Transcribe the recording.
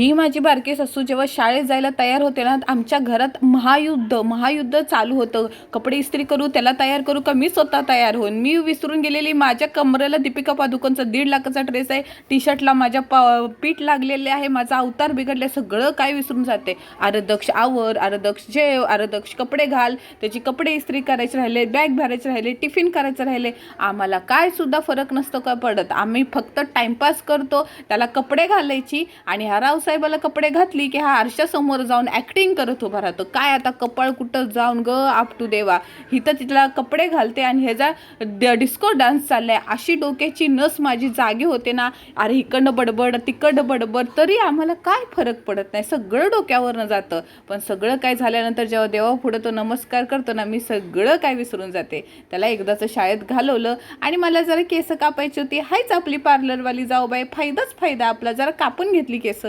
ही माझी बारकी ससू जेव्हा शाळेत जायला तयार होते ना आमच्या घरात महायुद्ध महायुद्ध चालू होतं. कपडे इस्त्री करू त्याला तयार करू का मी स्वतः तयार होऊन मी विसरून गेलेली माझ्या कमरेला दीपिका पादुकोनचा दीड लाखाचा ड्रेस आहे. टी शर्टला माझ्या प पीठ लागलेले आहे. माझा अवतार बिघडले सगळं काय विसरून जाते. आरदक्ष आवर आरदक्ष जेव आरदक्ष कपडे घाल. त्याची कपडे इस्त्री करायचे राहिले बॅग भरायचे राहिले टिफिन करायचं राहिले. आम्हाला काय सुद्धा फरक नसतो का पडत. आम्ही फक्त टाइमपास करतो त्याला कपडे घालायची आणि हरावसा साहेबाला कपडे घातली की हा आरशासमोर जाऊन ॲक्टिंग करत उभा राहतो. काय आता कपाळ कुठं जाऊन ग आप टू देवा. हिथं तिथला कपडे घालते आणि ह्याचा डिस्को डान्स चाललाय. अशी डोक्याची नस माझी जागी होते ना. अरे इकडनं बडबड तिकडं बडबड तरी आम्हाला काय फरक पडत नाही. सगळं डोक्यावरनं जातं. पण सगळं काय झाल्यानंतर जेव्हा देवा पुढं तो नमस्कार करतो ना मी सगळं काय विसरून जाते. त्याला एकदाचं शाळेत घालवलं आणि मला जरा केस कापायची होती. हायच आपली पार्लरवाली जाऊ बाई फायदाच फायदा आपला. जरा कापून घेतली केस.